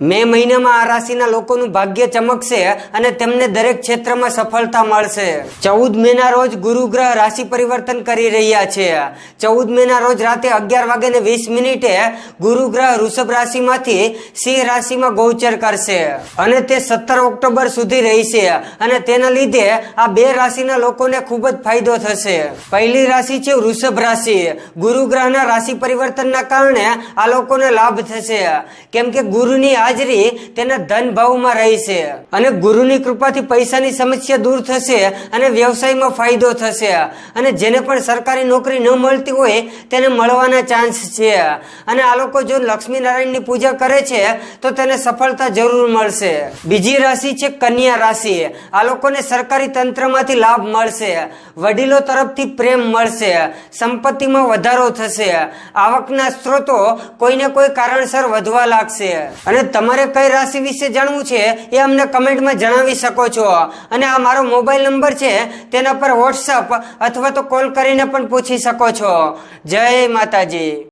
મે મહિનામાં આ રાશિના લોકોનું ભાગ્ય ચમકશે અને તેમને દરેક ક્ષેત્રમાં સફળતા મળશે. ચૌદ મેના રોજ ગુરુ ગ્રહ રાશિ પરિવર્તન કરી રહ્યા છે. ચૌદ મેના રોજ રાતે અગિયાર વાગે ને વીસ મિનિટે ગુરુ ગ્રહ વૃષભ રાશિમાંથી સિંહ રાશિમાં ગોચર કરશે અને તે સત્તર ઓક્ટોબર સુધી રહેશે અને તેના લીધે આ બે રાશિના લોકોને ખૂબ જ ફાયદો થશે. પહેલી રાશિ છે વૃષભ રાશિ. ગુરુ ગ્રહના રાશિ પરિવર્તનના કારણે આ લોકોને લાભ થશે. કેમ કે ગુરુની હાજરી તેના ધન ભાવમાં રહેશે અને ગુરુની કૃપાથી પૈસાની સમસ્યા દૂર થશે અને વ્યવસાયમાં ફાયદો થશે. અને જેને પણ સરકારી નોકરી ન મળતી હોય તેને મળવાના ચાન્સ છે. અને આ લોકો જો લક્ષ્મી નારાયણની પૂજા કરે છે, તો તેને સફળતા જરૂર મળશે. બીજી રાશિ છે કન્યા રાશિ. આ લોકોને સરકારી તંત્રમાંથી લાભ મળશે. વડીલો તરફથી પ્રેમ મળશે. સંપત્તિમાં વધારો થશે. આવકના સ્ત્રોતો કોઈને કોઈ કારણસર વધવા લાગશે. અને તમારે કઈ રાશિ વિશે જાણવું છે એ અમને કમેન્ટમાં જણાવી શકો છો. અને આ મારો મોબાઈલ નંબર છે, તેના પર વોટ્સઅપ અથવા તો કોલ કરીને પણ પૂછી શકો છો. જય માતાજી.